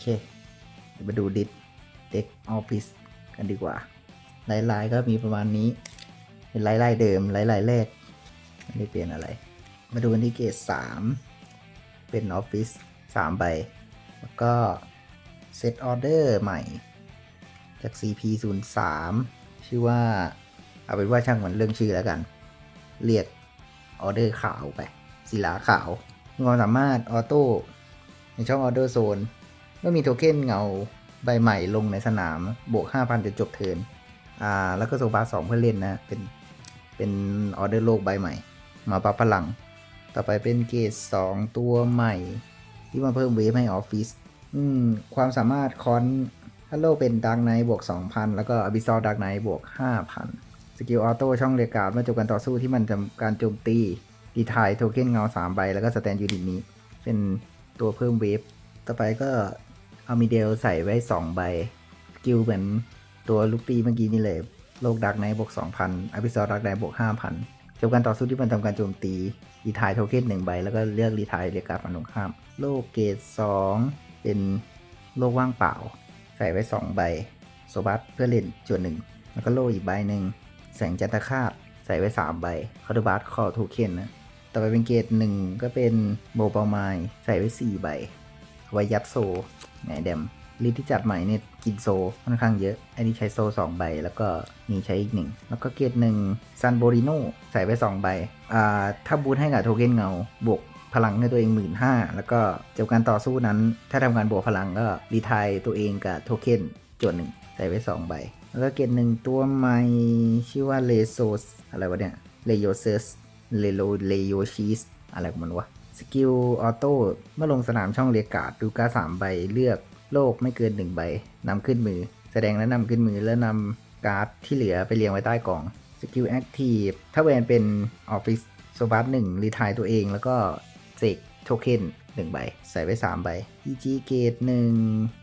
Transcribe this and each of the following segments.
เคเดี๋ยวมาดูดิสเด็กออฟฟิศกันดีกว่าลายๆก็มีประมาณนี้ เป็นลายๆเดิมลายๆแรกไม่ได้เปลี่ยนอะไร มาดูกันที่เกรด3เป็นออฟฟิศ3ใบ แล้วก็เซตออเดอร์ใหม่ จาก CP 0 3 ชื่อว่า เอาเป็นว่าช่างมันเรื่องชื่อแล้วกัน เรียกออเดอร์ขาวไปศิลาขาวมีความสามารถออโต้ในช่องออเดอร์โซน เมื่อมีโทเค็นเงาใบใหม่ลงในสนาม บวก 5,000จนจบเทิร์นอ่า แล้วก็โซบาสองเพื่อเล่นนะ เป็น เป็นออเดอร์โลกใบใหม่ มาปรับพลัง ต่อไปเป็นเกรด2ตัวใหม่ ที่มาเพิ่มเวฟให้ออฟฟิศอืม ความสามารถคอนฮัลโลเป็นดักไนบวก 2,000 แล้วก็อบิซอลดักไนบวก 5,000 สกิลออโต้ช่องเรียกการ์ดเมื่อจบการต่อสู้ที่มันทำการโจมตีดีทายโทเค็นเงา 3 ใบ แล้วก็สแตนยูนิตนี้ เป็นตัวเพิ่มเวฟ ต่อไปก็ เอามีเดลใส่ไว้ 2 ใบสกิลเหมือนตัวลูกตีเมื่อกี้นี่เลย โลกดักไนบวก2,000อพิซอดักไนบวก5,000จบการต่อสู้ที่มันทำการโจมตีรีทายโทเค็นหนึ่งใบ แล้วก็เลือกรีทายเรียกการฝั่งตรงข้าม โลกเกต2เป็นโลกว่างเปล่า ใส่ไว้ 2 ใบโซบัสเพื่อเล่นจวนหนึ่งแล้วก็โลกอีกใบหนึ่งแสงจันทคาตใส่ไว้ 3 ใบคาร์ดบัสคอโทเค็นนะต่อไปเป็นเกตหนึ่งก็เป็นโบเปาไมใส่ไว้ 4 ใบเอาไว้ยัดโซ ไงแดมลิสที่จัดใหม่เนี่ยกินโซค่อนข้างเยอะ อันนี้ใช้โซ2ใบ แล้วก็มีใช้อีกหนึ่ง แล้วก็เกตหนึ่งซันโบริโนใส่ไว้2ใบ อ่า ถ้าบูทให้กับโทเค็นเงา บวกพลังให้ตัวเองหมื่นห้าแล้วก็จบการต่อสู้นั้น ถ้าทำการบวกพลังก็รีทายตัวเองกับโทเค็นจวนหนึ่งใส่ไว้2ใบ แล้วก็เกตหนึ่งตัวใหม่ชื่อว่าเลโซสอะไรวะเนี่ยเลโยเซสเลโลเลโยชีสอะไรของมันวะ สกิลออโต้เมื่อลงสนามช่องเรียกการ์ดดูการ์ดสามใบเลือกโลกไม่เกินหนึ่งใบนำขึ้นมือ แสดงและนำขึ้นมือแล้วนำการ์ดที่เหลือไปเรียงไว้ใต้กล่องสกิลแอคทีฟถ้าแวนเป็นออฟฟิศโซบัสหนึ่งรีทายตัวเองแล้วก็เสกโทเค็นหนึ่งใบ ใส่ไว้3ใบ EG เกตหนึ่ง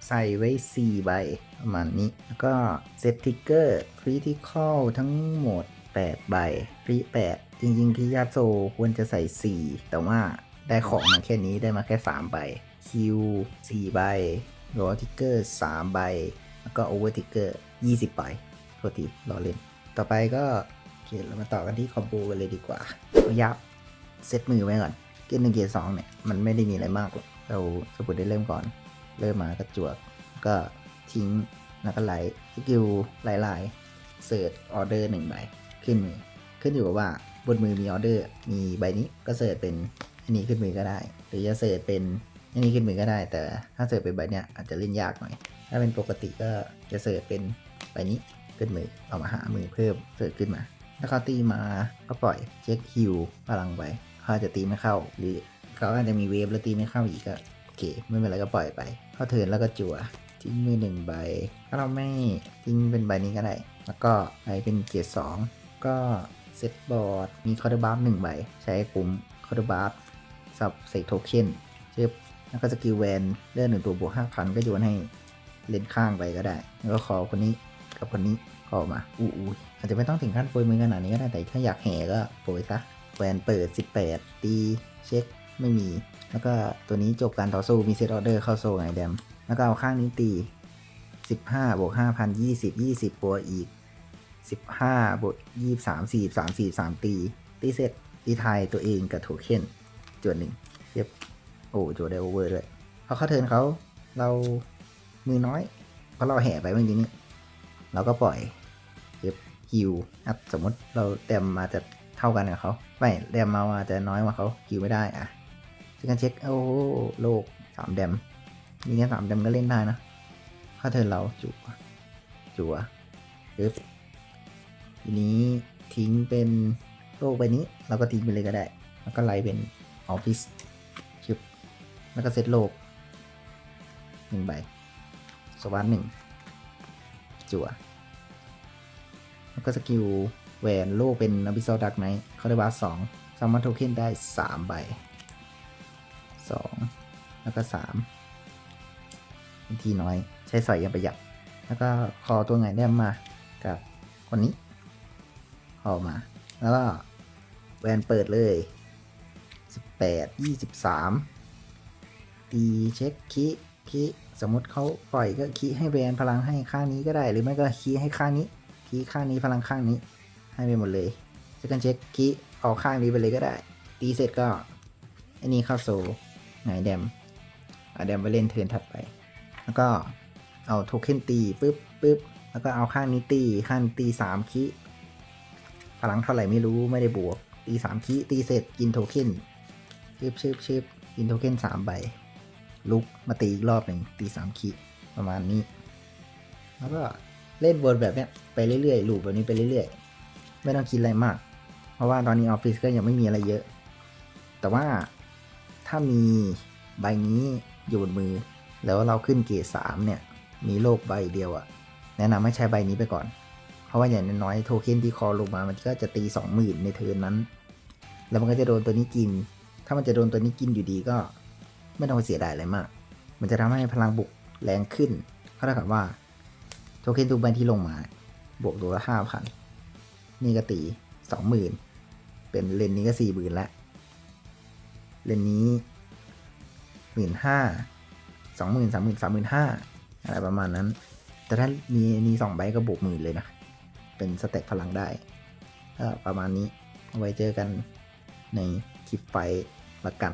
ใส่ไว้4ใบประมาณนี้ แล้วก็เซตทิกเกอร์คริติคอลทั้งหมด 8 ใบฟรี8จริงๆที่ยาโซควรจะใส่ 4 แต่ว่า ได้ของมาแค่นี้ได้มาแค่ 3 ใบคิว4ใบรอทิกเกอร์3ใบ แล้วก็โอเวอร์ทิกเกอร์20ใบโทษทีรอเล่น ต่อไปก็โอเคเรามาต่อกันที่คอมโบกันเลยดีกว่าเอายับเซตมือไว้ก่อน เกมหนึ่งเกมสองเนี่ย มันไม่ได้มีอะไรมากหรอกเราสมมติได้เริ่มก่อน เริ่มมากระจวกก็ทิ้งแล้วก็ไลท์สกิลไล่ไล่เสิร์ชออเดอร์หนึ่งใบขึ้นมือขึ้นอยู่กับว่าบนมือมีออเดอร์มีใบนี้ก็เสิร์ชเป็น อันนี้ขึ้นมือก็ได้ หรือจะเสิร์ชเป็นอันนี้ขึ้นมือก็ได้ แต่ถ้าเสิร์ชเป็นใบเนี้ยอาจจะเล่นยากหน่อย ถ้าเป็นปกติก็จะเสิร์ชเป็นใบนี้ขึ้นมือเอามาหามือเพิ่มเสิร์ชขึ้นมาถ้าเขาตีมาก็ปล่อยเช็คฮิวพลังไปเขาจะตีไม่เข้า หรือเขาอาจจะมีเวฟแล้วตีไม่เข้าอีกก็โอเคไม่เป็นไรก็ปล่อยไปเข้าเทินแล้วก็จั่วทิ้งมือหนึ่งใบ ถ้าเราไม่ทิ้งเป็นใบนี้ก็ได้ แล้วก็ไปเป็นเกียร์สองก็เซตบอร์ดมีคอร์ดบัฟหนึ่งใบ ใช้ปุ่มคอร์ดบัฟ สับใส่โทเค็นเชื่อแล้วก็สกิลแวนเลื่อกหนึ่งตัวบวกห้าพันก็โยนให้เลนข้างไปก็ได้ แล้วก็ขอคนนี้กับคนนี้ขอมาอู้อูอาจจะไม่ต้องถึงขั้นโปรยมือขนาดนี้ก็ได้แต่ถ้าอยากแห่ก็โปรยซะแวนเปิด 18 ตีเช็คไม่มี แล้วก็ตัวนี้จบการต่อสู้มีเซตออเดอร์เข้าโซ่ไงแดมแล้วก็เอาข้างนี้ตี 15บวก5,000 20 20บวกอีก 15บวก23 43 43ตีตีเสร็จตีทายตัวเองกับโทเค็น จวนหนึ่งเรียบโอ้โจได้โอเวอร์ด้วยพอเขาเทินเขาเรามือน้อยเพราะเราแห่ไปเมื่อกี้นี้เราก็ปล่อยเก็บฮิวครับสมมติเราแต้มมาจะเท่ากันกับเขาไม่แต้มมาอาจจะน้อยกว่าเขาฮิวไม่ได้อะซึ่งการเช็คโอ้โหโลกสามแดมมีแค่สามแดมก็เล่นได้นะถ้าเธอเราจั่วจั่วปึ๊บทีนี้ทิ้งเป็นโลกใบนี้ เราก็ทิ้งไปเลยก็ได้ แล้วก็ไล่เป็น ออฟฟิศชึบแล้วก็เซตโลกหนึ่งใบสวัสดหนึ่งจั่วแล้วก็สกิลแหวนโลกเป็นอ b ิ s อ l ดักไนเขาได้บาสสองสามารถโทเค็นได้สามใบสองแล้วก็สามเป็นทีน้อยใช้สอยอย่างประหยัด แล้วก็คอตัวไงได้มากับคนนี้คอมา แล้วก็แวนเปิดเลย สิบแปดยี่สิบสามตีเช็คคิคคีสมมติเขาปล่อยก็คีให้แบนพลังให้ข้างนี้ก็ได้ หรือไม่ก็คีให้ข้างนี้คีข้างนี้พลังข้างนี้ ให้ไปหมดเลยจะกันเช็คคีเอาข้างนี้ไปเลยก็ได้ ตีเสร็จก็อันนี้เข้าโซหงายแดมเอาแดมไปเล่นเทิร์นถัดไป แล้วก็เอาโทเค็นตีปุ๊บปุ๊บแล้วก็เอาข้างนี้ตีข้างตีสามคีพลังเท่าไหร่ไม่รู้ไม่ได้บวก ตีสามคีตีเสร็จกินโทเค็น ชืบชืบชืบกินโทเค็นสามใบ ลุกมาตีอีกรอบหนึ่งตีสามคีประมาณนี้ แล้วก็เล่นวนแบบเนี้ยไปเรื่อยๆลูปแบบนี้ไปเรื่อยๆ ไม่ต้องคิดอะไรมาก เพราะว่าตอนนี้ออฟฟิศก็ยังไม่มีอะไรเยอะ แต่ว่าถ้ามีใบนี้อยู่บนมือ แล้วเราขึ้นเกรดสามเนี่ย มีโลกใบเดียวอะแนะนำให้ใช้ใบนี้ไปก่อน เพราะว่าอย่างน้อยโทเค็นที่คอลงมามันก็จะตีสองหมื่นในเทิร์นนั้น แล้วมันก็จะโดนตัวนี้กิน ถ้ามันจะโดนตัวนี้กินอยู่ดีก็ ไม่ต้องเสียดายอะไรมาก มันจะทำให้พลังบุกแรงขึ้นก็เท่ากับว่า โทเค็นทุกใบที่ลงมา บวกตัวละห้าพันนี่ก็ตีสองหมื่นเป็นเลนนี้ก็สี่หมื่นละเลนนี้หมื่นห้าสองหมื่นสามหมื่นสามหมื่นห้าอะไรประมาณนั้น แต่ถ้ามีมีสองใบก็บวกหมื่นเลยนะ เป็นสเต็ปพลังได้ประมาณนี้ไว้เจอกันในคลิปไฟ ท์ละกัน